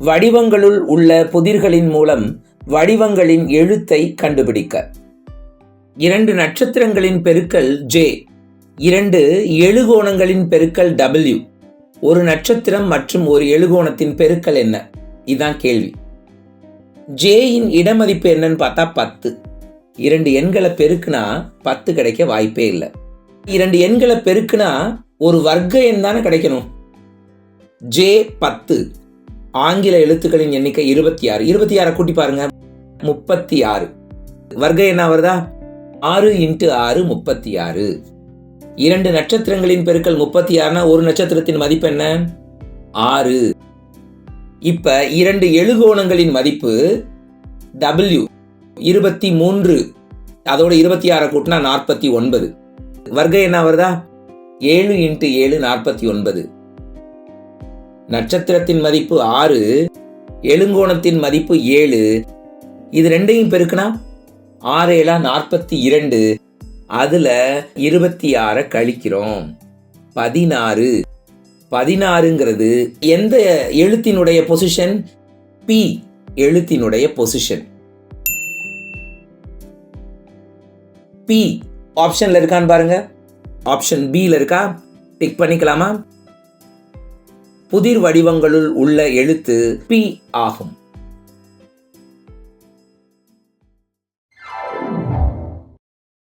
வடிவங்களுள் உள்ள புதிர்களின் மூலம் வடிவங்களின் எழுத்தை கண்டுபிடிக்க. இரண்டு நட்சத்திரங்களின் பெருக்கல் ஜே இரண்டு எழுகோணங்களின் பெருக்கல் டபிள்யூ ஒரு நட்சத்திரம் மற்றும் ஒரு எழுகோணத்தின் பெருக்கல் என்ன? இதுதான் கேள்வி. ஜேயின் இடமதிப்பு என்னன்னு பார்த்தா பத்து. இரண்டு எண்களை பெருக்குனா பத்து கிடைக்க வாய்ப்பே இல்லை. இரண்டு எண்களை பெருக்குனா ஒரு வர்க்க எண் தானே கிடைக்கணும். ஜே பத்து. ஆங்கில எழுத்துக்களின் எண்ணிக்கை இருபத்தி ஆறு. இருபத்தி ஆறை கூட்டி பாருங்க. முப்பத்தி ஆறு. வர்க்க என்ன வருதா ஆறு இன்ட்டு ஆறு முப்பத்தி ஆறு. இரண்டு நட்சத்திரங்களின் பெருக்கள் முப்பத்தி ஆறுனா ஒரு நட்சத்திரத்தின் மதிப்பு என்ன? ஆறு. இப்ப இரண்டு எழுகோணங்களின் மதிப்பு டபிள்யூ இருபத்தி மூன்று. அதோட இருபத்தி ஆறை கூட்டினா நாற்பத்தி ஒன்பது. வர்க்கம் என்ன வருதா ஏழு இன்ட்டு ஏழு நாற்பத்தி ஒன்பது. நட்சத்திரத்தின் மதிப்பு ஆறு எழுங்கோணத்தின் மதிப்பு ஏழு. இது ரெண்டையும் பெருக்குனா? ஆறு ஏழா நாற்பத்தி இரண்டு. அதில் இருபத்தி ஆறை கழிக்கிறோம். பதினாறு. பதினாறுங்கிறது எந்த எழுத்தினுடைய பொசிஷன் பி எழுத்தினுடைய பொசிஷன் பி ஆப்ஷனில் இருக்கான்னு பாருங்க. ஆப்ஷன் பியில் இருக்கா? டிக் பண்ணிக்கலாமா? புதிர் வடிவங்களுள் உள்ள எழுத்து பி ஆகும்.